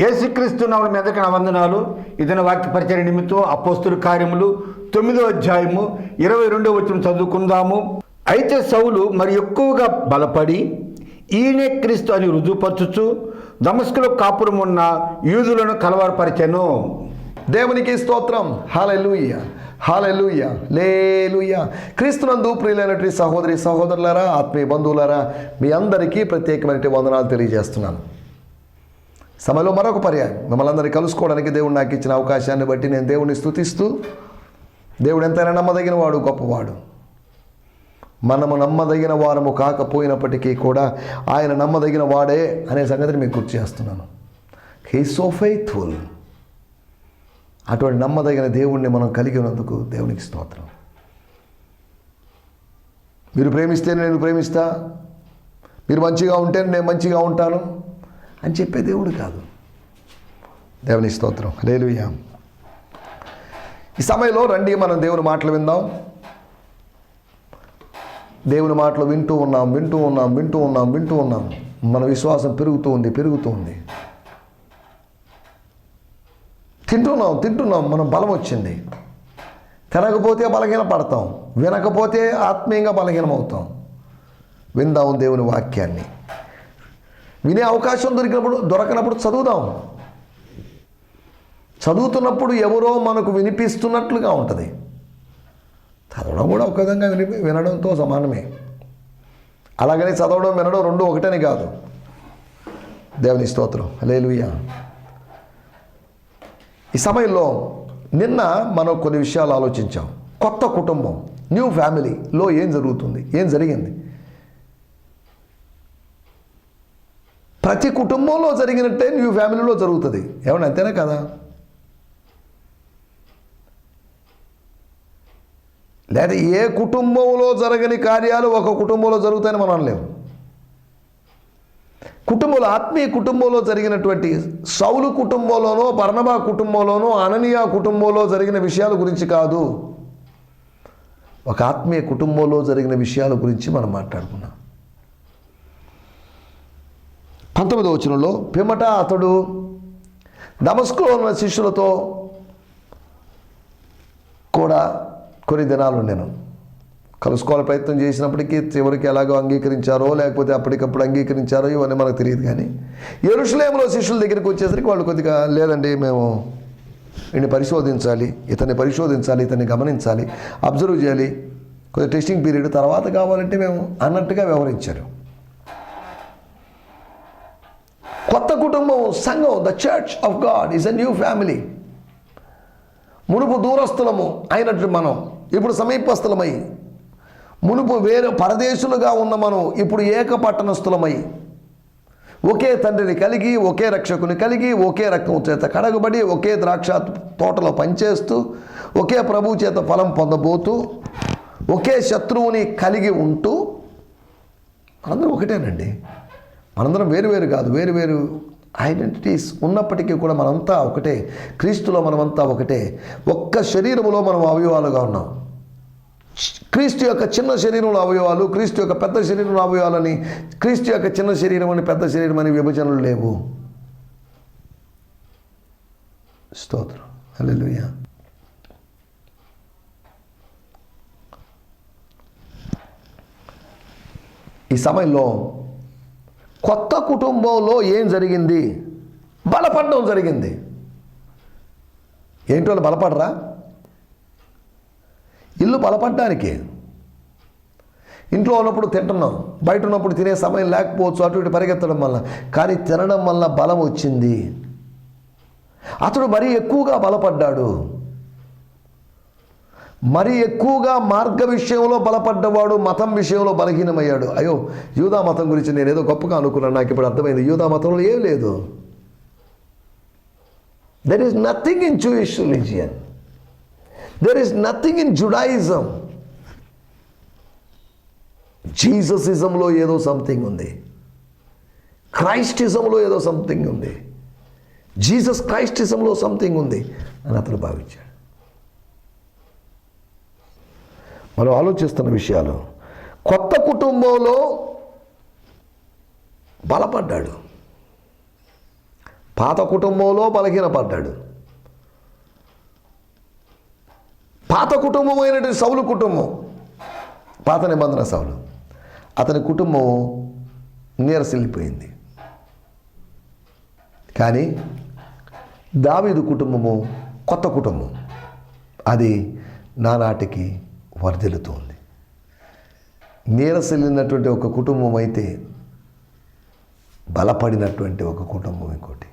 యేసుక్రీస్తు నామమున మీ నా వందనాలు. ఇదన వాక్య పరిచయ నిమిత్తం అపోస్తుల కార్యములు తొమ్మిదో అధ్యాయము ఇరవై రెండో వచ్చిన చదువుకుందాము. అయితే సౌలు మరి ఎక్కువగా బలపడి ఈయనే క్రీస్తు అని రుజువుపరచుచు దమస్కులో కాపురం ఉన్న యూదులను కలవరపరిచెను. దేవునికి స్తోత్రం. హాలెలూయ హాలెలూయ లేలుయ క్రీస్తునందు ప్రియులైనటువంటి సహోదరి సహోదరులారా ఆత్మీయ బంధువులారా మీ అందరికీ ప్రత్యేకమైన వందనాలు తెలియజేస్తున్నాను. సమయంలో మరొక పర్యాయం. మిమ్మల్ని అందరినీ కలుసుకోవడానికి దేవుడు నాకు ఇచ్చిన అవకాశాన్ని బట్టి నేను దేవుడిని స్థుతిస్తూ దేవుడు ఎంతైనా నమ్మదగిన వాడు గొప్పవాడు. మనము నమ్మదగిన వారము కాకపోయినప్పటికీ కూడా ఆయన నమ్మదగిన వాడే అనే సంగతిని మీకు గుర్తు చేస్తున్నాను. హీ సో ఫెయిత్ఫుల్ అటువంటి నమ్మదగిన దేవుణ్ణి మనం కలిగి ఉన్నందుకు దేవునికి స్తోత్రం. మీరు ప్రేమిస్తే నేను ప్రేమిస్తా. మీరు మంచిగా ఉంటే నేను మంచిగా ఉంటాను. అని చెప్పే దేవుడు కాదు. దేవుని స్తోత్రం. లేలుయ్యా ఈ సమయంలో రండి మనం దేవుని మాటలు విందాం. దేవుని మాటలు వింటూ ఉన్నాం వింటూ ఉన్నాం వింటూ ఉన్నాం వింటూ ఉన్నాం. మన విశ్వాసం పెరుగుతూ ఉంది పెరుగుతూ ఉంది. తింటున్నాం తింటున్నాం మనం బలం వచ్చింది. తినకపోతే బలహీన పడతాం వినకపోతే ఆత్మీయంగా బలహీనం అవుతాం విందాం దేవుని వాక్యాన్ని. వినే అవకాశం దొరికినప్పుడు దొరకనప్పుడు చదువుదాం. చదువుతున్నప్పుడు ఎవరో మనకు వినిపిస్తున్నట్లుగా ఉంటుంది. చదవడం కూడా ఒక విధంగా విని వినడంతో సమానమే. అలాగని చదవడం వినడం రెండు ఒకటని కాదు. దేవుని స్తోత్రం. లేలుయ్య ఈ సమయంలో నిన్న మనం కొన్ని విషయాలు ఆలోచించాం. కొత్త కుటుంబం న్యూ ఫ్యామిలీలో ఏం జరుగుతుంది? ఏం జరిగింది? ప్రతి కుటుంబంలో జరిగినట్టే న్యూ ఫ్యామిలీలో జరుగుతుంది. ఏమన్నా అంతేనా కదా? లేదా ఏ కుటుంబంలో జరగని కార్యాలు ఒక కుటుంబంలో జరుగుతాయని మనం అనలేము. కుటుంబంలో ఆత్మీయ కుటుంబంలో జరిగినటువంటి సౌలు కుటుంబంలోనో బర్ణబా కుటుంబంలోనో అననీయ కుటుంబంలో జరిగిన విషయాల గురించి కాదు. ఒక ఆత్మీయ కుటుంబంలో జరిగిన విషయాల గురించి మనం మాట్లాడుకున్నాం. పంతొమ్మిదో వచనంలో పిమ్మట అతడు దమస్కులో ఉన్న శిష్యులతో కూడా కొన్ని దినాలు నేను కలుసుకోవాలి ప్రయత్నం చేసినప్పటికీ చివరికి ఎలాగో అంగీకరించారో లేకపోతే అప్పటికప్పుడు అంగీకరించారో ఇవన్నీ మనకు తెలియదు కానీ ఎరుషులేములో శిష్యుల దగ్గరికి వచ్చేసరికి వాళ్ళు కొద్దిగా లేదండి మేము ఈయన్ని పరిశోధించాలి ఇతన్ని పరిశోధించాలి ఇతన్ని గమనించాలి అబ్జర్వ్ చేయాలి. కొద్దిగా టెస్టింగ్ పీరియడ్ తర్వాత కావాలంటే మేము అన్నట్టుగా వ్యవహరించారు. కొత్త కుటుంబం సంఘం the church of God is a new family మునుపు దూరస్థులము అయినట్టు మనం ఇప్పుడు సమీపస్థులమై. మునుపు వేరే పరదేశులుగా ఉన్న మనం ఇప్పుడు ఏక పట్టణస్థులమై. ఒకే తండ్రిని కలిగి ఒకే రక్షకుని కలిగి ఒకే రక్తం చేత కడగబడి ఒకే ద్రాక్ష తోటలో పనిచేస్తూ ఒకే ప్రభు చేత ఫలం పొందబోతూ ఒకే శత్రువుని కలిగి ఉంటూ అందరూ ఒకటేనండి. మనందరం వేరు వేరు కాదు వేరు వేరు ఐడెంటిటీస్ ఉన్నప్పటికీ కూడా మనంతా ఒకటే క్రీస్తులో మనమంతా ఒకటే. ఒక్క శరీరములో మనం అవయవాలుగా ఉన్నాం. క్రీస్తు యొక్క చిన్న శరీరంలో అవయవాలు క్రీస్తు యొక్క పెద్ద శరీరంలో అవయవాలని క్రీస్తు యొక్క చిన్న శరీరం అని పెద్ద శరీరం అని విభజనలు లేవు. స్తోత్రం. హల్లెలూయా. ఈ సమయంలో కొత్త కుటుంబంలో ఏం జరిగింది? బలపడడం జరిగింది. ఏంటో వాళ్ళు బలపడరా? ఇల్లు బలపడడానికి. ఇంట్లో ఉన్నప్పుడు తింటున్నాం బయట ఉన్నప్పుడు తినే సమయం లేకపోవచ్చు అటు ఇటు పరిగెత్తడం వల్ల. కానీ తినడం వల్ల బలం వచ్చింది. అతడు మరీ ఎక్కువగా బలపడ్డాడు. మరి ఎక్కువగా మార్గ విషయంలో బలపడ్డవాడు మతం విషయంలో బలహీనమయ్యాడు. అయ్యో యూదా మతం గురించి నేను ఏదో గొప్పగా అనుకున్నాను. నాకు ఇప్పుడు అర్థమైంది. యూదా మతంలో ఏం లేదు. There is nothing in Jewish religion there is nothing in Judaism జీససిజంలో ఏదో సంథింగ్ ఉంది. క్రైస్టిజంలో ఏదో సంథింగ్ ఉంది. జీసస్ క్రైస్టిజంలో సంథింగ్ ఉంది అని అతను భావించాడు. మనం ఆలోచిస్తున్న విషయాలు. కొత్త కుటుంబంలో బలపడ్డాడు. పాత కుటుంబంలో బలహీనపడ్డాడు. పాత కుటుంబం అయినటువంటి సౌలు కుటుంబం. పాత నిబంధన సౌలు. అతని కుటుంబం నీరసిల్లిపోయింది. కానీ దావీదు కుటుంబము కొత్త కుటుంబం. అది నానాటికి వర్ధిల్లుతోంది నీరసిల్లినటువంటి ఒక కుటుంబం అయితే బలపడినటువంటి ఒక కుటుంబం ఇంకోటి.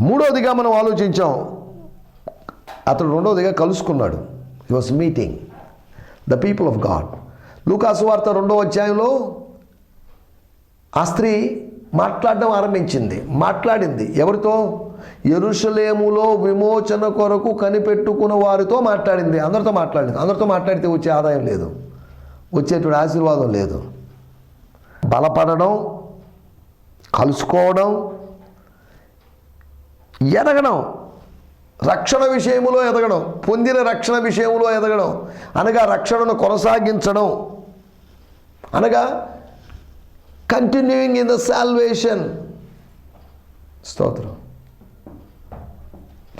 మూడవదిగా మనం ఆలోచించాం. అతడు రెండవదిగా కలుసుకున్నాడు. He was meeting the people of God లూకాసు వార్త రెండవ అధ్యాయంలో ఆ స్త్రీ మాట్లాడడం ఆరంభించింది. మాట్లాడింది. ఎవరితో? ఎరుషలేములో విమోచన కొరకు కనిపెట్టుకున్న వారితో మాట్లాడింది. అందరితో మాట్లాడింది. అందరితో మాట్లాడితే వచ్చే ఆదాయం లేదు. వచ్చేటువంటి ఆశీర్వాదం లేదు. బలపడడం కలుసుకోవడం ఎదగడం రక్షణ విషయములో ఎదగడం పొందిన రక్షణ విషయములో ఎదగడం అనగా రక్షణను కొనసాగించడం అనగా కంటిన్యూయింగ్ ఇన్ ద సాల్వేషన్ స్తోత్రం.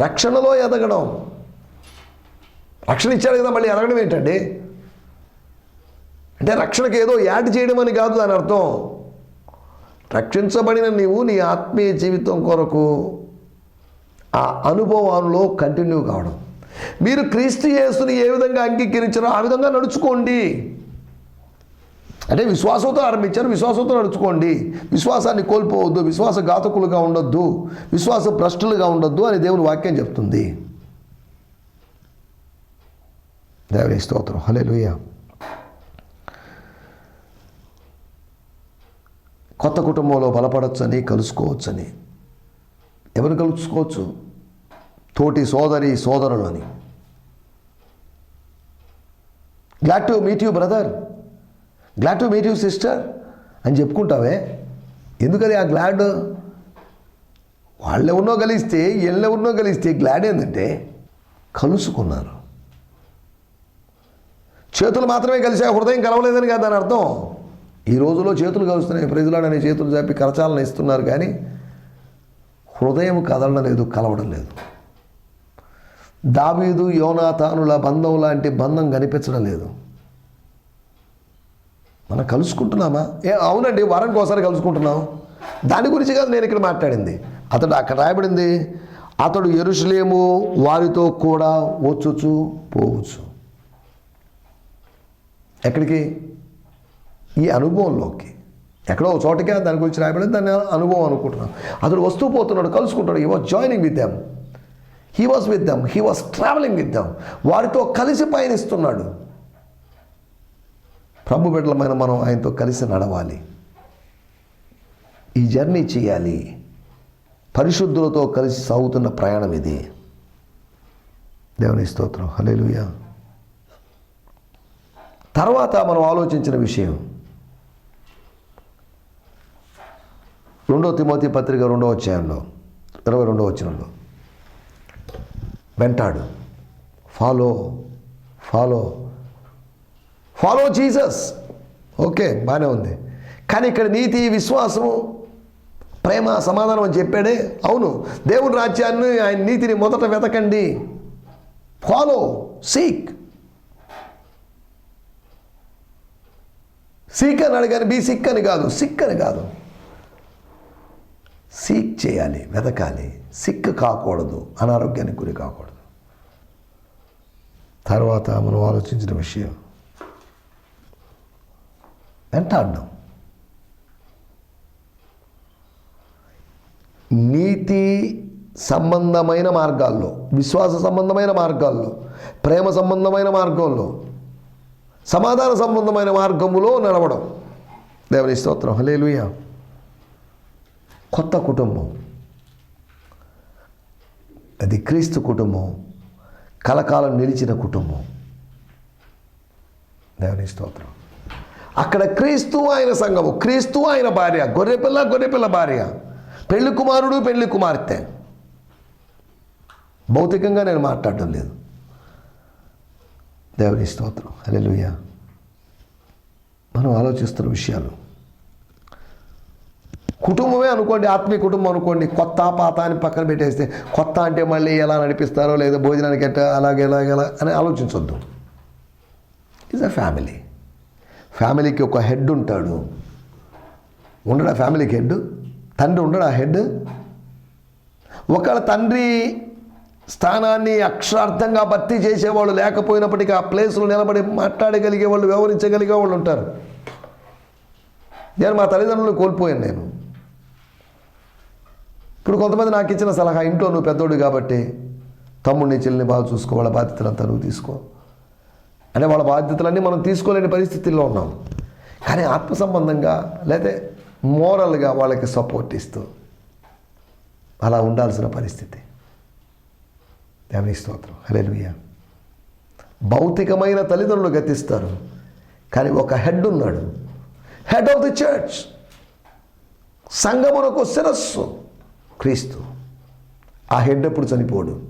రక్షణలో ఎదగడం. రక్షణ ఇచ్చాడు కదా మళ్ళీ ఎదగడం ఏంటండి? అంటే రక్షణకు ఏదో యాడ్ చేయడం అని కాదు దాని అర్థం. రక్షించబడిన నీవు నీ ఆత్మీయ జీవితం కొరకు ఆ అనుభవంలో కంటిన్యూ కావడం. మీరు క్రీస్తు యేసుని ఏ విధంగా అంగీకరించారో ఆ విధంగా నడుచుకోండి. అంటే విశ్వాసంతో ఆరంభించారు విశ్వాసంతో నడుచుకోండి. విశ్వాసాన్ని కోల్పోవద్దు విశ్వాస ఘాతకులుగా ఉండొద్దు విశ్వాస భ్రష్టులుగా ఉండొద్దు అని దేవుని వాక్యం చెప్తుంది. దేవుని స్తోత్రం. హలే కొత్త కుటుంబంలో బలపడొచ్చని కలుసుకోవచ్చని. ఎవరు కలుసుకోవచ్చు? తోటి సోదరి సోదరులని. Glad to meet you brother. Glad to meet you sister అని చెప్పుకుంటావే? ఎందుకని ఆ గ్లాడ్ వాళ్ళెవరినో కలిస్తే ఎల్లెవరినో కలిస్తే గ్లాడ్ ఏంటంటే కలుసుకున్నారు. చేతులు మాత్రమే కలిసే హృదయం కలవలేదని కాదు దాని అర్థం. ఈ రోజులో చేతులు కలుస్తున్నాయి ప్రజలాడనే చేతులు చాపి కరచాలను ఇస్తున్నారు కానీ హృదయం కదలడం లేదు కలవడం లేదు. దావీదు యోనాతానుల బంధం లాంటి బంధం కనిపించడం లేదు. మనం కలుసుకుంటున్నామా? ఏ అవునండి వారానికి ఒకసారి కలుసుకుంటున్నాం. దాని గురించి కాదు నేను ఇక్కడ మాట్లాడింది. అతడు అక్కడ రాయబడింది అతడు ఎరుషులేము వారితో కూడా వచ్చుచు పోవచ్చు ఎక్కడికి? ఈ అనుభవంలోకి. ఎక్కడో ఒక చోటకే దాని గురించి రాయబడింది దాని అనుభవం అనుకుంటున్నాం. అతడు వస్తూ పోతున్నాడు కలుసుకుంటాడు he was joining with them he was with them he was travelling with them వారితో కలిసి పయనిస్తున్నాడు. ప్రభు బిడ్డలమైన మనం ఆయనతో కలిసి నడవాలి. ఈ జర్నీ చేయాలి. పరిశుద్ధులతో కలిసి సాగుతున్న ప్రయాణం ఇది. దేవుని స్తోత్రం. హలేలుయ తర్వాత మనం ఆలోచించిన విషయం. రెండో తిమోతి పత్రిక రెండో అధ్యాయంలో ఇరవై రెండో వచ్చినంలో వెంటాడు. Follow follow follow Jesus okay బాగానే ఉంది. కానీ ఇక్కడ నీతి విశ్వాసము ప్రేమ సమాధానం అని చెప్పాడే? అవును. దేవుని రాజ్యాన్ని ఆయన నీతిని మొదట వెతకండి. ఫాలో సీక్ సీక్ అని అడగాని. బీ సిక్ అని కాదు. సిక్ అని కాదు. సీక్ చేయాలి వెతకాలి. సిక్ కాకూడదు. అనారోగ్యానికి గురి కాకూడదు. తర్వాత మనం ఆలోచించిన విషయం వెంటాడడం నీతి సంబంధమైన మార్గాల్లో విశ్వాస సంబంధమైన మార్గాల్లో ప్రేమ సంబంధమైన మార్గంలో సమాధాన సంబంధమైన మార్గములో నడవడం. దేవుని స్తోత్రం. హలేలుయ కొత్త కుటుంబం. అది క్రీస్తు కుటుంబం. కలకాలం నిలిచిన కుటుంబం. దేవుని స్తోత్రం. అక్కడ క్రీస్తు ఆయన సంఘము క్రీస్తు ఆయన భార్య గొర్రెపిల్ల గొర్రెపిల్ల భార్య పెళ్ళి కుమారుడు పెళ్ళి కుమార్తె. భౌతికంగా నేను మాట్లాడడం లేదు. దేవుని స్తోత్రం. హల్లెలూయ. మనం ఆలోచిస్తున్న విషయాలు. కుటుంబమే అనుకోండి ఆత్మీయ కుటుంబం అనుకోండి కొత్త పాత అని పక్కన పెట్టేస్తే కొత్త అంటే మళ్ళీ ఎలా నడిపిస్తారో లేదా భోజనానికి ఎట్ట అలాగే ఎలాగ ఎలా అని ఆలోచించొద్దు. ఇస్ అ ఫ్యామిలీ ఫ్యామిలీకి ఒక హెడ్ ఉంటాడు. ఉండడా ఫ్యామిలీకి హెడ్? తండ్రి ఉండడా హెడ్? ఒకవేళ తండ్రి స్థానాన్ని అక్షరార్థంగా భర్తీ చేసేవాళ్ళు లేకపోయినప్పటికీ ఆ ప్లేస్లో నిలబడి మాట్లాడగలిగే వాళ్ళు వ్యవహరించగలిగే వాళ్ళు ఉంటారు. నేను మా తల్లిదండ్రులు కోల్పోయాను నేను. ఇప్పుడు కొంతమంది నాకు ఇచ్చిన సలహా ఇంట్లో నువ్వు పెద్దోడు కాబట్టి తమ్ముడిని చెల్లిని బాగా చూసుకో వాళ్ళ బాధ్యతలంతా నువ్వు తీసుకో. అంటే వాళ్ళ బాధ్యతలన్నీ మనం తీసుకోలేని పరిస్థితుల్లో ఉన్నాం. కానీ ఆత్మ సంబంధంగా లేదా మోరల్గా వాళ్ళకి సపోర్ట్ ఇస్తూ అలా ఉండాల్సిన పరిస్థితి. దేవుని స్తోత్రం. హల్లెలూయా. భౌతికమైన తల్లిదండ్రులు గతిస్తారు. కానీ ఒక హెడ్ ఉన్నాడు. Head of the church. సంగమునకు శిరస్సు. క్రీస్తు. ఆ హెడ్ ఎప్పుడు చనిపోడు?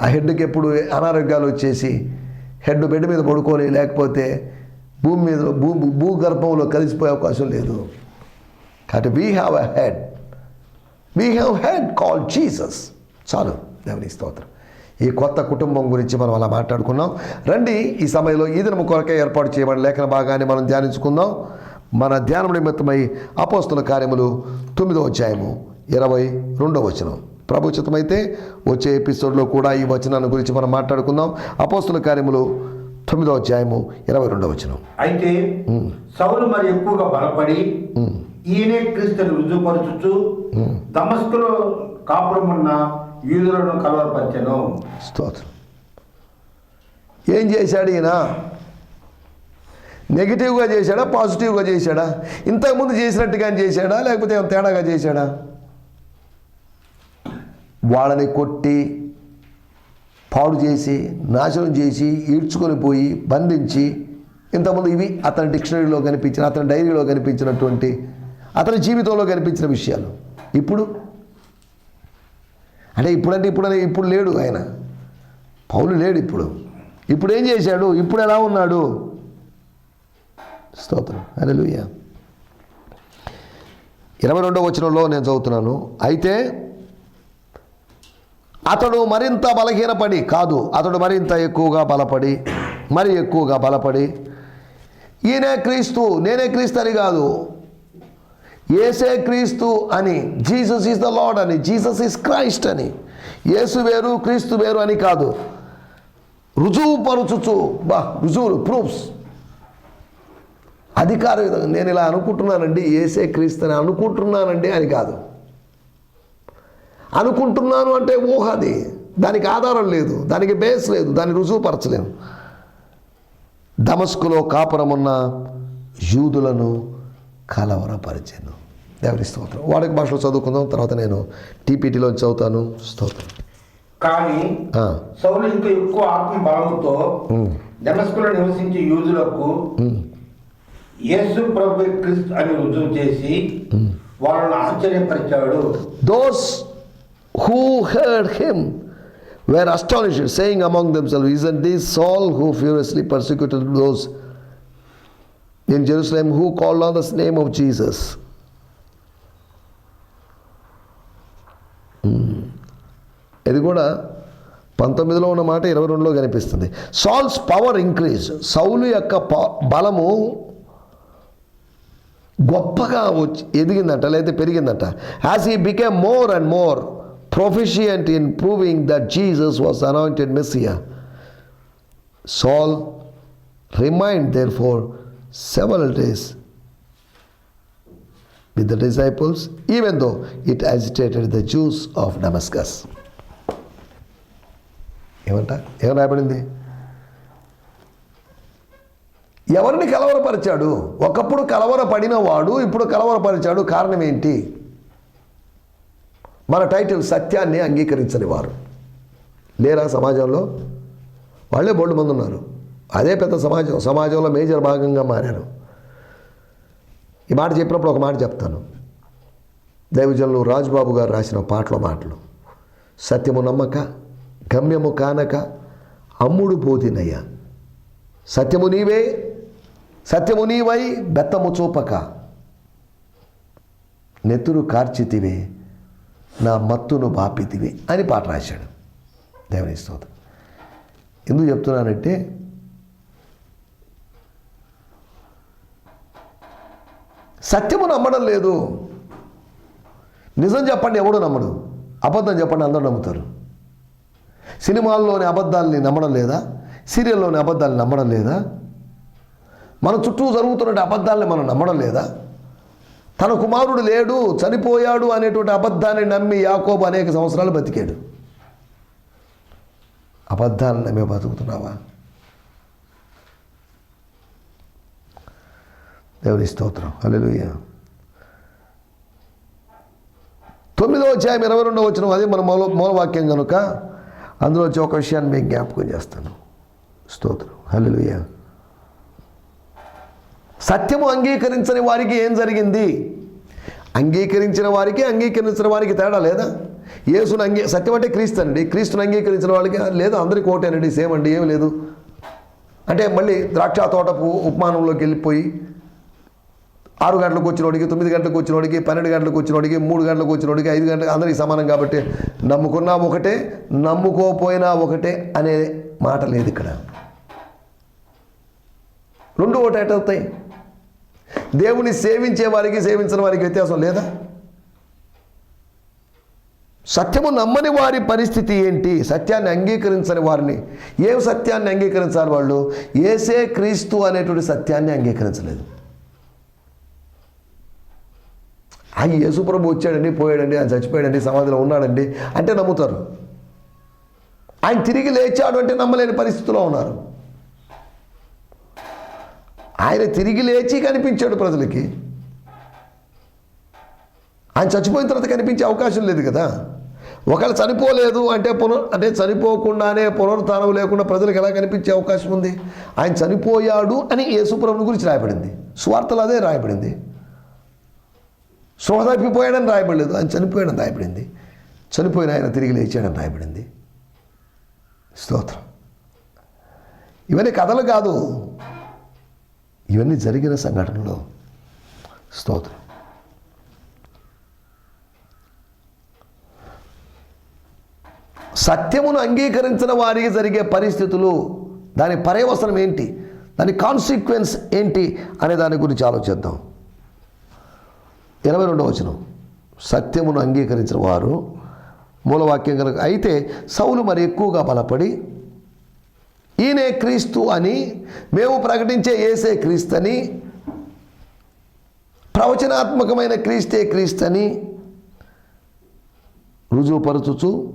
ఆ హెడ్కి ఎప్పుడు అనారోగ్యాలు వచ్చేసి హెడ్ బెడ్ మీద పడుకొని లేకపోతే భూమి మీద భూ భూగర్భంలో కలిసిపోయే అవకాశం లేదు. కాబట్టి we have a head we have head call Jesus చాలు దేవుని స్తోత్రం. ఈ కొత్త కుటుంబం గురించి మనం అలా మాట్లాడుకున్నాం. రండి ఈ సమయంలో ఈ దినము కొరకే ఏర్పాటు చేయబడిన లేఖన భాగాన్ని మనం ధ్యానించుకుందాం. మన ధ్యానం నిమిత్తమై అపోస్తుల కార్యములు తొమ్మిదో అధ్యాయము ఇరవై రెండో వచనం. ప్రభుచితమైతే వచ్చే ఎపిసోడ్లో కూడా ఈ వచనాన్ని గురించి మనం మాట్లాడుకుందాం. అపోస్తుల కార్యములు తొమ్మిదో అధ్యాయము ఇరవై రెండో వచనం. అయితే సౌలు మరి ఎక్కువగా బలపడి ఈయనే క్రీస్తుని రుజువుపరచుచు దమస్కులో కాపురం ఉన్న యూదులను కలవరపరిచెను. స్తోత్రం. ఏం చేశాడు ఈయన? నెగిటివ్గా చేశాడా? పాజిటివ్గా చేశాడా? ఇంతకుముందు చేసినట్టుగా చేశాడా? లేకపోతే ఏమైనా తేడాగా చేశాడా? వాళ్ళని కొట్టి పాడు చేసి నాశనం చేసి ఈడ్చుకొని పోయి బంధించి ఇంతకుముందు ఇవి అతని డిక్షనరీలో కనిపించిన అతని డైరీలో కనిపించినటువంటి అతని జీవితంలో కనిపించిన విషయాలు. ఇప్పుడు? అంటే ఇప్పుడంటే ఇప్పుడు ఇప్పుడు లేడు ఆయన. పౌలు లేడు ఇప్పుడు. ఇప్పుడు ఏం చేశాడు? ఇప్పుడు ఎలా ఉన్నాడు? స్తోత్రం. లూయ ఇరవై రెండో వచనంలో నేను చదువుతున్నాను. అయితే అతడు మరింత బలహీనపడి కాదు అతడు మరింత ఎక్కువగా బలపడి మరి ఎక్కువగా బలపడి ఈయనే క్రీస్తు నేనే క్రీస్తు అని కాదు. ఏసే క్రీస్తు అని జీసస్ ఈస్ ద లాడ్ అని జీసస్ ఈస్ క్రైస్ట్ అని. యేసు వేరు క్రీస్తు వేరు అని కాదు. రుజువు పరుచుచు బా రుజువులు ప్రూఫ్స్. అధికార నేను ఇలా అనుకుంటున్నానండి ఏసే క్రీస్తు అని అనుకుంటున్నానండి అని కాదు. అనుకుంటున్నాను అంటే ఊహ అది. దానికి ఆధారం లేదు దానికి బేస్ లేదు దాన్ని రుజువుపరచలేము దమస్కులో కాపురమున్న యూదులను కలవరపరిచాను. దేవుని స్తోత్రం. వాడికి భాషలో చదువుకుందాం తర్వాత నేను టీపీటీలో చదువుతాను. స్తోత్రం. కానీ సౌలు ఇంకా ఎక్కువ ఆత్మ బలముతో దమస్కులో నివసించే యూదులకు యేసు ప్రభు క్రీస్తు అని రుజువు చేసి వాళ్ళని ఆశ్చర్యపరిచాడు. Those who heard him were astonished, saying among themselves, Isn't this Saul who furiously persecuted those in Jerusalem who called on the name of Jesus? Hmm. ఇది కూడా పంతొమ్మిదిలో ఉన్న మాట ఇరవై రెండులో కనిపిస్తుంది సాల్స్ పవర్ ఇంక్రీజ్ సౌలు యొక్క ప- బలము గొప్పగా వచ్చి ఎదిగిందంట లేదా పెరిగిందంట as he became more and more proficient in proving that Jesus was anointed Messiah. Saul remained there for several days with the disciples, even though it agitated the Jews of Damascus. ఏమంట? ఏం రాయబడింది? ఎవరిని కలవరపరిచాడు? ఒకప్పుడు కలవరపడిన వాడు ఇప్పుడు కలవరపరిచాడు. కారణం ఏంటి? మన టైటిల్ సత్యాన్ని అంగీకరించని వారు. లేరా సమాజంలో? వాళ్ళే బోల్డ్ మంది ఉన్నారు. అదే పెద్ద సమాజం సమాజంలో మేజర్ భాగంగా మారారు. ఈ మాట చెప్పినప్పుడు ఒక మాట చెప్తాను. దైవజనులు రాజుబాబు గారు రాసిన పాటల మాటలు. సత్యము నమ్మక గమ్యము కానక అమ్ముడు పోతినయ్య. సత్యము నీవే సత్యము నీవై బెత్తము చూపక. నెత్తురు కార్చితివే నా మత్తును బాపితివి అని పాట రాశాడు. దేవుని స్తోత్రం. ఎందుకు చెప్తున్నానంటే సత్యము నమ్మడం లేదు. నిజం చెప్పండి ఎవడు నమ్మడు? అబద్ధం చెప్పండి అందరూ నమ్ముతారు. సినిమాల్లోని అబద్ధాలని నమ్మడం లేదా? సీరియల్లోని అబద్ధాలని నమ్మడం లేదా? మన చుట్టూ జరుగుతున్న అబద్ధాలని మనం నమ్మడం లేదా? తన కుమారుడు లేడు చనిపోయాడు అనేటువంటి అబద్ధాన్ని నమ్మి యాకోబు అనేక సంవత్సరాలు బతికాడు. అబద్ధాలను నమ్మి బతుకుతున్నావా? దేవుని స్తోత్రం. హల్లెలూయా. తొమ్మిదో అధ్యాయం ఇరవై రెండో వచ్చిన అది మన మూల మూలవాక్యం కనుక అందులో వచ్చి ఒక విషయాన్ని మీకు జ్ఞాపకం చేస్తాను. స్తోత్రం. హల్లెలూయా. సత్యము అంగీకరించని వారికి ఏం జరిగింది? అంగీకరించిన వారికి అంగీకరించిన వారికి తేడా లేదా? యేసును అంగీ సత్యం అంటే క్రీస్తు అండి క్రీస్తుని అంగీకరించిన వాళ్ళకి లేదు అందరికీ ఓటేనండి సేమ్ అండి ఏం లేదు. అంటే మళ్ళీ ద్రాక్ష తోటపు ఉపమానంలోకి వెళ్ళిపోయి ఆరు గంటలకు వచ్చినోడికి తొమ్మిది గంటలకు వచ్చినోడికి పన్నెండు గంటలకు వచ్చినోడికి మూడు గంటలకు వచ్చినోడికి ఐదు గంటలకు అందరికీ సమానం కాబట్టి నమ్ముకున్నా ఒకటే నమ్ముకోపోయినా ఒకటే అనే మాట లేదు ఇక్కడ. రెండు ఒకటి అవుతాయి దేవుని సేవించే వారికి సేవించిన వారికి వ్యత్యాసం లేదా? సత్యము నమ్మని వారి పరిస్థితి ఏంటి? సత్యాన్ని అంగీకరించని వారిని. ఏం సత్యాన్ని అంగీకరించాలి వాళ్ళు? ఏసే క్రీస్తు అనేటువంటి సత్యాన్ని అంగీకరించలేదు. ఆయన యేసుప్రభు వచ్చాడండి పోయాడండి ఆయన చచ్చిపోయాడండి సమాధిలో ఉన్నాడండి అంటే నమ్ముతారు. ఆయన తిరిగి లేచాడు అంటే నమ్మలేని పరిస్థితిలో ఉన్నారు. ఆయన తిరిగి లేచి కనిపించాడు ప్రజలకి. ఆయన చచ్చిపోయిన తర్వాత కనిపించే అవకాశం లేదు కదా. ఒకవేళ చనిపోలేదు అంటే పునర్ అంటే చనిపోకుండానే పునరుత్నం లేకుండా ప్రజలకు ఎలా కనిపించే అవకాశం ఉంది? ఆయన చనిపోయాడు అని యేసుప్రభుని గురించి రాయబడింది. స్వార్థలు అదే రాయబడింది. శోధ తప్పిపోయాడని రాయబడలేదు. ఆయన చనిపోయాడని రాయబడింది. చనిపోయిన ఆయన తిరిగి లేచాడని రాయబడింది. స్తోత్రం. ఇవన్నీ కథలు కాదు. ఇవన్నీ జరిగిన సంఘటనలు స్తోత్రం. సత్యమును అంగీకరించిన వారికి జరిగే పరిస్థితులు దాని పర్యవసనం ఏంటి దాని కాన్సిక్వెన్స్ ఏంటి అనే దాని గురించి ఆలోచిద్దాం. ఇరవై రెండవ వచనం. సత్యమును అంగీకరించిన వారు మూలవాక్యం కనుక అయితే సౌలు మరి ఎక్కువగా బలపడి ఈయనే క్రీస్తు అని మేము ప్రకటించే ఏసే అని ప్రవచనాత్మకమైన క్రీస్తే క్రీస్తు అని రుజువుపరచుచు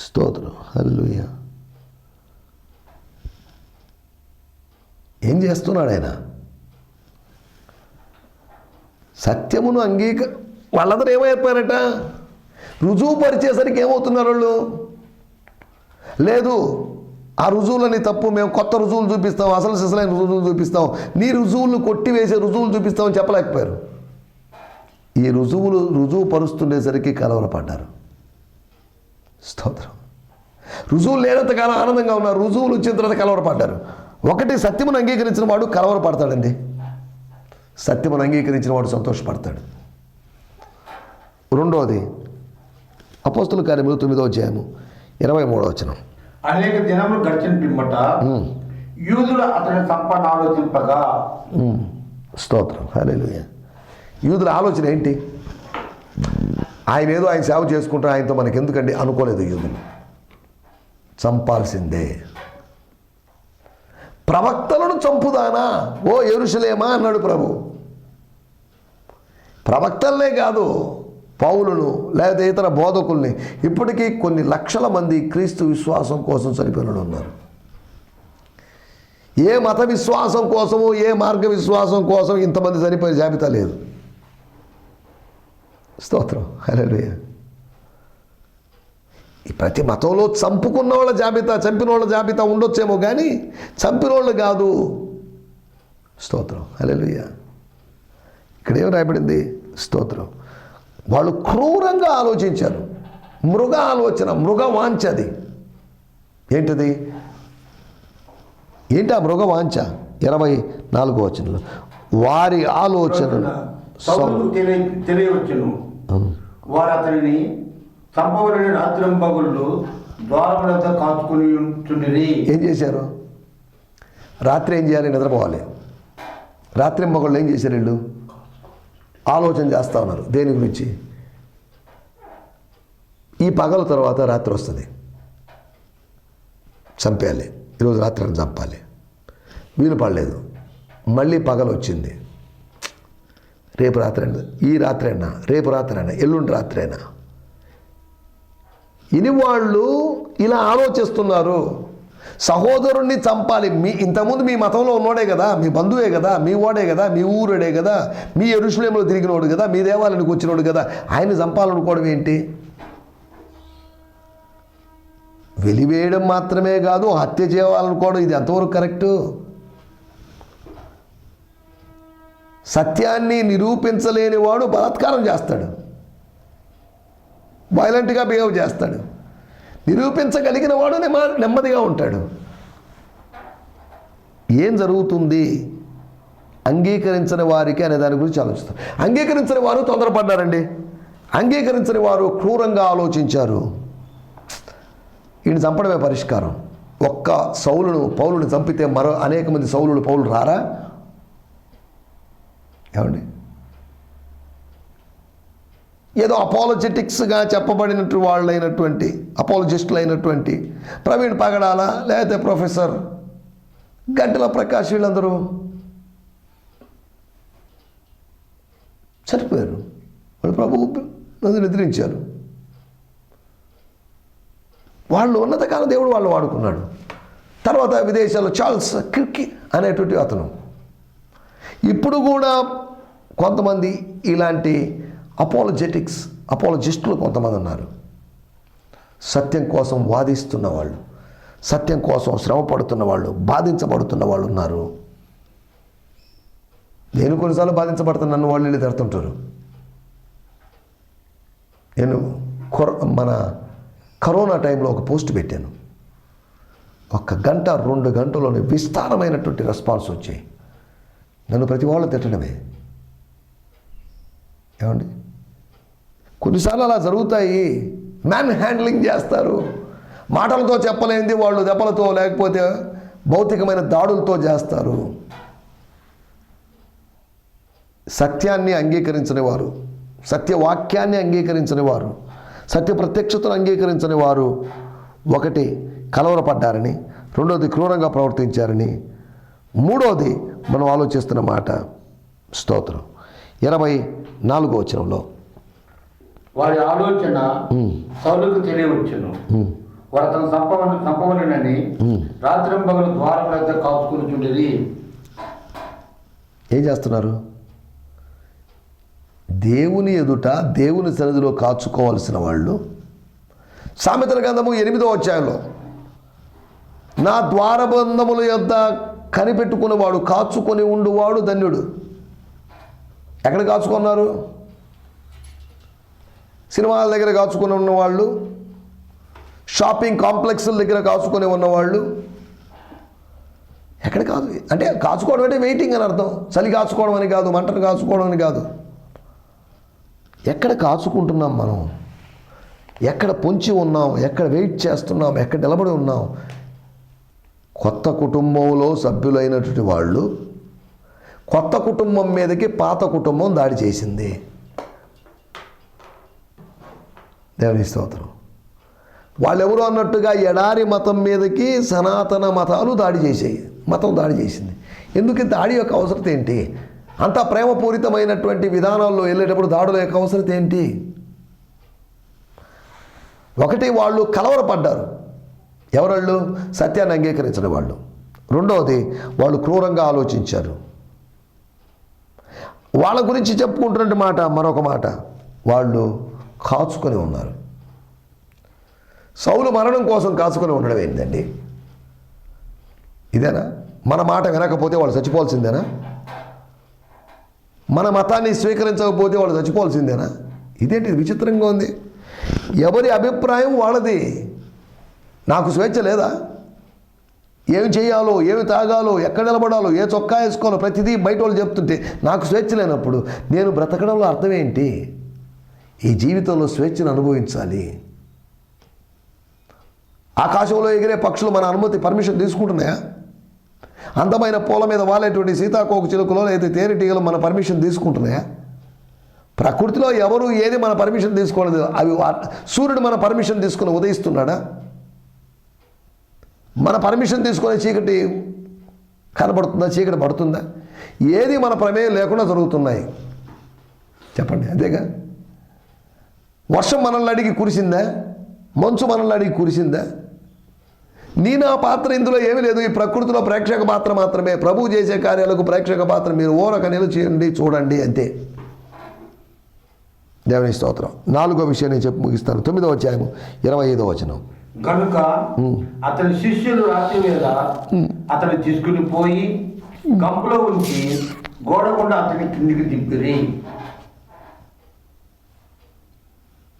స్తోత్రం. హల్లుయ ఏం చేస్తున్నాడు ఆయన? సత్యమును అంగీక వాళ్ళందరూ ఏమైపోయారట? రుజువు పరిచేసరికి ఏమవుతున్నారు వాళ్ళు? లేదు ఆ రుజువులని తప్పు మేము కొత్త రుజువులు చూపిస్తాం అసలు సిసలైన రుజువులు చూపిస్తాం. నీ రుజువులు కొట్టివేసే రుజువులు చూపిస్తామని చెప్పలేకపోయారు. ఈ రుజువులు రుజువు పరుస్తుండేసరికి కలవరపడ్డారు. స్తోత్రం. రుజువులు లేనంతకాలం ఆనందంగా ఉన్నారు. రుజువులు వచ్చిన తర్వాత కలవరపడ్డారు. ఒకటి సత్యమును అంగీకరించిన వాడు కలవరపడతాడండి. సత్యమును అంగీకరించిన వాడు సంతోషపడతాడు. రెండోది అపోస్తుల కార్యములు తొమ్మిదో అధ్యాయము ఇరవై మూడో వచనం. అనేక దినములు గడిచిన పిమ్మట యూదులు అతని సంపన్న ఆలోచింపగా. స్తోత్రం. హల్లెలూయా. యూదుల ఆలోచన ఏంటి? ఆయన ఏదో ఆయన సేవ చేసుకుంటారు ఆయనతో మనకి ఎందుకండి అనుకోలేదు యూదులు. చంపాల్సిందే. ప్రవక్తలను చంపుదానా? ఓ ఎరుసలేమా అన్నాడు ప్రభు. ప్రవక్తలనే కాదు పౌలును లేదా ఇతర బోధకుల్ని ఇప్పటికీ కొన్ని లక్షల మంది క్రీస్తు విశ్వాసం కోసం చనిపోయిన వాళ్ళు ఉన్నారు ఏ మత విశ్వాసం కోసము ఏ మార్గ విశ్వాసం కోసం ఇంతమంది చనిపోయిన జాబితా లేదు. స్తోత్రం. హల్లెలూయా. ఈ ప్రతి మతంలో చంపుకున్న వాళ్ళ జాబితా చంపిన వాళ్ళ జాబితా ఉండొచ్చేమో కానీ చంపిన వాళ్ళు కాదు. స్తోత్రం. హలే ఇక్కడ ఏం రాయబడింది? స్తోత్రం. వాళ్ళు క్రూరంగా ఆలోచించారు. మృగ ఆలోచన మృగ వాంఛ అది ఏంటిది? ఏంటి ఆ మృగ వాంఛ? ఇరవై నాలుగో వచనంలో. వారి ఆలోచనలు తెలియ తెలియవచ్చును. వారు అతనిని చంపవలని రాత్రింబగుళ్ళు ద్వారములతో కాచుకుని ఏం చేశారు? రాత్రి ఏం చేయాలి? నిద్రపోవాలి. రాత్రి మొగళ్ళు ఏం చేశారు వీళ్ళు? ఆలోచన చేస్తూ ఉన్నారు. దేని గురించి? ఈ పగల తర్వాత రాత్రి వస్తుంది. చంపేయాలి. ఈరోజు రాత్రి అని చంపాలి. వీలు పడలేదు. మళ్ళీ పగలు వచ్చింది. రేపు రాత్రి అయినా ఈ రాత్రి అయినా రేపు రాత్రి అయినా ఎల్లుండి రాత్రి అయినా. ఇని వాళ్ళు ఇలా ఆలోచిస్తున్నారు. సహోదరుణ్ణి చంపాలి. మీ ఇంతకుముందు మీ మతంలో ఉన్నోడే కదా మీ బంధువే కదా మీ వాడే కదా మీ ఊరుడే కదా మీ ఎరుషులేములో తిరిగినోడు కదా మీ దేవాలయానికి వచ్చినోడు కదా ఆయన చంపాలనుకోవడం ఏంటి? వెలివేయడం మాత్రమే కాదు హత్య చేయాలనుకోవడం ఇది ఎంతవరకు కరెక్టు? సత్యాన్ని నిరూపించలేని వాడు బలాత్కారం చేస్తాడు. వైలెంట్గా బిహేవ్ చేస్తాడు. నిరూపించగలిగిన వాడు నెమ్మదిగా ఉంటాడు. ఏం జరుగుతుంది? అంగీకరించని వారికి అనే దాని గురించి ఆలోచిస్తాం. అంగీకరించని వారు తొందరపడ్డారండి. అంగీకరించని వారు క్రూరంగా ఆలోచించారు. ఈయన చంపడమే పరిష్కారం. ఒక్క సౌలును పౌలుని చంపితే మరో అనేక మంది సౌలులు పౌలు రారా? ఏమండి? ఏదో అపాలజెటిక్స్గా చెప్పబడినట్టు వాళ్ళైనటువంటి అపాలజిస్టులు అయినటువంటి ప్రవీణ్ పగడాల లేకపోతే ప్రొఫెసర్ గంటల ప్రకాష్ వీళ్ళందరూ చనిపోయారు. వాళ్ళు ప్రభు నన్ను నిద్రించారు. వాళ్ళు ఉన్నతకాలం దేవుడు వాళ్ళు వాడుకున్నాడు. తర్వాత విదేశాల్లో చార్ల్స్ కిర్కి అనేటువంటి అతను. ఇప్పుడు కూడా కొంతమంది ఇలాంటి అపోలజెటిక్స్ అపోలజిస్టులు కొంతమంది ఉన్నారు. సత్యం కోసం వాదిస్తున్న వాళ్ళు సత్యం కోసం శ్రమ పడుతున్న వాళ్ళు బాధించబడుతున్న వాళ్ళు ఉన్నారు. నేను కొన్నిసార్లు బాధించబడుతున్న నన్ను వాళ్ళు వెళ్ళి తిడుతుంటారు. నేను కొర మన కరోనా టైంలో ఒక పోస్ట్ పెట్టాను. ఒక గంట రెండు గంటలోనే విస్తారమైనటువంటి రెస్పాన్స్ వచ్చాయి. నన్ను ప్రతి వాళ్ళు తిట్టడమే. ఏమండి? కొన్నిసార్లు అలా జరుగుతాయి. మ్యాన్ హ్యాండ్లింగ్ చేస్తారు. మాటలతో చెప్పలేంది వాళ్ళు దెబ్బలతో లేకపోతే భౌతికమైన దాడులతో చేస్తారు. సత్యాన్ని అంగీకరించని వారు సత్యవాక్యాన్ని అంగీకరించని వారు సత్య ప్రత్యక్షతను అంగీకరించని వారు ఒకటి కలవరపడ్డారని రెండోది క్రూరంగా ప్రవర్తించారని మూడోది మనం ఆలోచిస్తున్న మాట. స్తోత్రం. ఇరవై నాలుగో వచనంలో వారి ఆలోచన సౌలుకు తెలియవచ్చును. వారు అతను చంపవని చంపవలనని రాత్రింబగలు ద్వారములతో కాచుకుని చుండిరి ఏం చేస్తున్నారు? దేవుని ఎదుట దేవుని సన్నిధిలో కాచుకోవాల్సిన వాళ్ళు. సామెతల గ్రంథము ఎనిమిదో అధ్యాయంలో నా ద్వారబంధముల యొద్ద కనిపెట్టుకునేవాడు కాచుకొని ఉండువాడు ధన్యుడు. ఎక్కడ కాచుకున్నారు? సినిమాల దగ్గర కాచుకొని ఉన్నవాళ్ళు షాపింగ్ కాంప్లెక్స్ల దగ్గర కాచుకొని ఉన్నవాళ్ళు ఎక్కడ కాదు. అంటే కాచుకోవడం అంటే వెయిటింగ్ అని అర్థం. చలి కాచుకోవడం అని కాదు మంటను కాచుకోవడం అని కాదు. ఎక్కడ కాచుకుంటున్నాం మనం? ఎక్కడ పొంచి ఉన్నాం? ఎక్కడ వెయిట్ చేస్తున్నాం? ఎక్కడ నిలబడి ఉన్నాం? కొత్త కుటుంబంలో సభ్యులైనటువంటి వాళ్ళు కొత్త కుటుంబం మీదకి పాత కుటుంబం దాడి చేసింది. దేవుని స్తోత్రం వాళ్ళెవరు అన్నట్టుగా ఎడారి మతం మీదకి సనాతన మతాలు దాడి చేసాయి మతం దాడి చేసింది. ఎందుకు దాడి యొక్క అవసరం ఏంటి? అంత ప్రేమపూరితమైనటువంటి విధానాల్లో వెళ్ళేటప్పుడు దాడుల యొక్క అవసరం ఏంటి? ఒకటి వాళ్ళు కలవరపడ్డారు. ఎవరళ్ళు? సత్యాన్ని అంగీకరించిన వాళ్ళు. రెండవది వాళ్ళు క్రూరంగా ఆలోచించారు. వాళ్ళ గురించి చెప్పుకుంటున్న మాట మరొక మాట. వాళ్ళు కాచుకొని ఉన్నారు. సౌలు మరణం కోసం కాచుకొని ఉండడం ఏంటండి? ఇదేనా? మన మాట వినకపోతే వాళ్ళు చచ్చిపోవాల్సిందేనా? మన మతాన్ని స్వీకరించకపోతే వాళ్ళు చచ్చిపోవాల్సిందేనా? ఇదేంటి విచిత్రంగా ఉంది? ఎవరి అభిప్రాయం వాళ్ళది? నాకు స్వేచ్ఛ లేదా? ఏమి చేయాలో ఏమి తాగాలో ఎక్కడ నిలబడాలో ఏ చొక్కా వేసుకోవాలో ప్రతిదీ బయట వాళ్ళు చెప్తుంటే నాకు స్వేచ్ఛ లేనప్పుడు నేను బ్రతకడంలో అర్థం ఏంటి? ఈ జీవితంలో స్వేచ్ఛను అనుభవించాలి. ఆకాశంలో ఎగిరే పక్షులు మన అనుమతి పర్మిషన్ తీసుకుంటున్నాయా? అందమైన పూల మీద వాలేటువంటి సీతాకోక చిలుకలో లేదా తేనెటీగలు మన పర్మిషన్ తీసుకుంటున్నాయా? ప్రకృతిలో ఎవరు ఏది మన పర్మిషన్ తీసుకోలేదు అవి సూర్యుడు మన పర్మిషన్ తీసుకుని ఉదయిస్తున్నాడా? మన పర్మిషన్ తీసుకునే చీకటి కనబడుతుందా చీకటి పడుతుందా? ఏది మన ప్రమేయం లేకుండా జరుగుతున్నాయి? చెప్పండి అంతేగా? వర్షం మనల్ని అడిగి కురిసిందా? మంచు మనల్ని అడిగి కురిసిందా? నీ నా పాత్ర ఇందులో ఏమీ లేదు. ఈ ప్రకృతిలో ప్రేక్షక పాత్ర మాత్రమే. ప్రభు చేసే కార్యాలకు ప్రేక్షక పాత్ర మీరు ఓరక నిలిచేయండి చూడండి అంతే. దేవుని స్తోత్రం. నాలుగో విషయం నేను చెప్పి ముగిస్తాను. తొమ్మిదో అధ్యాయము ఇరవై ఐదో వచనం. కనుక అతని శిష్యులు రాత్రి మీద అతను తీసుకుని పోయి గంపులో ఉంచి గోడకుండా అతని కిందికి దింపిరి.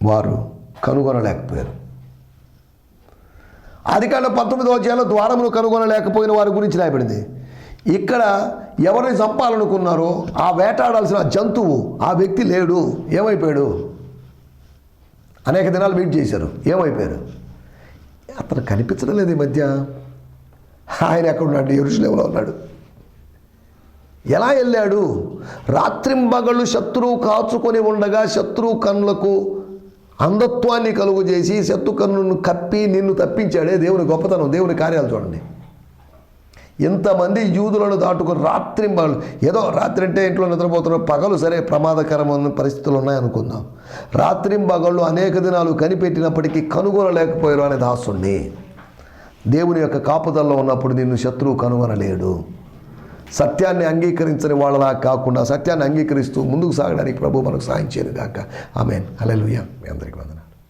వారు కనుగొనలేకపోయారు. ఆదికాండ పంతొమ్మిదో అధ్యాయంలో ద్వారమును కనుగొనలేకపోయిన వారి గురించి రాయబడింది. ఇక్కడ ఎవరిని చంపాలనుకున్నారో ఆ వేటాడాల్సిన జంతువు ఆ వ్యక్తి లేడు ఏమైపోయాడు? అనేక దినాలు వెయిట్ చేశారు ఏమైపోయారు? అతను కనిపించడం లేదు ఈ మధ్య. ఆయన ఎక్కడ ఉన్నాడు ఎరుసలేములో ఉన్నాడు. ఎలా వెళ్ళాడు? రాత్రింబగళ్ళు శత్రువు కాచుకొని ఉండగా శత్రువు కన్నులకు అంధత్వాన్ని కలుగు చేసి శత్రుకన్నును కప్పి నిన్ను తప్పించాడే దేవుని గొప్పతనం దేవుని కార్యాలు చూడండి. ఇంతమంది యూదులను దాటుకుని రాత్రి ఏదో రాత్రి అంటే ఇంట్లో నిద్రపోతున్నారు పగలు సరే ప్రమాదకరమైన పరిస్థితులు ఉన్నాయనుకుందాం. రాత్రింబగళ్ళు అనేక దినాలు కనిపెట్టినప్పటికీ కనుగొనలేకపోయారు అనే దాసుండి దేవుని యొక్క కాపుదల్లో ఉన్నప్పుడు నిన్ను శత్రువు కనుగొనలేడు. సత్యాన్ని అంగీకరించని వాళ్ళలా కాకుండా సత్యాన్ని అంగీకరిస్తూ ముందుకు సాగడానికి ప్రభు మనకు సాయం చేయను గాక ఆమెన్. హల్లెలూయా. మీ అందరికీ వందన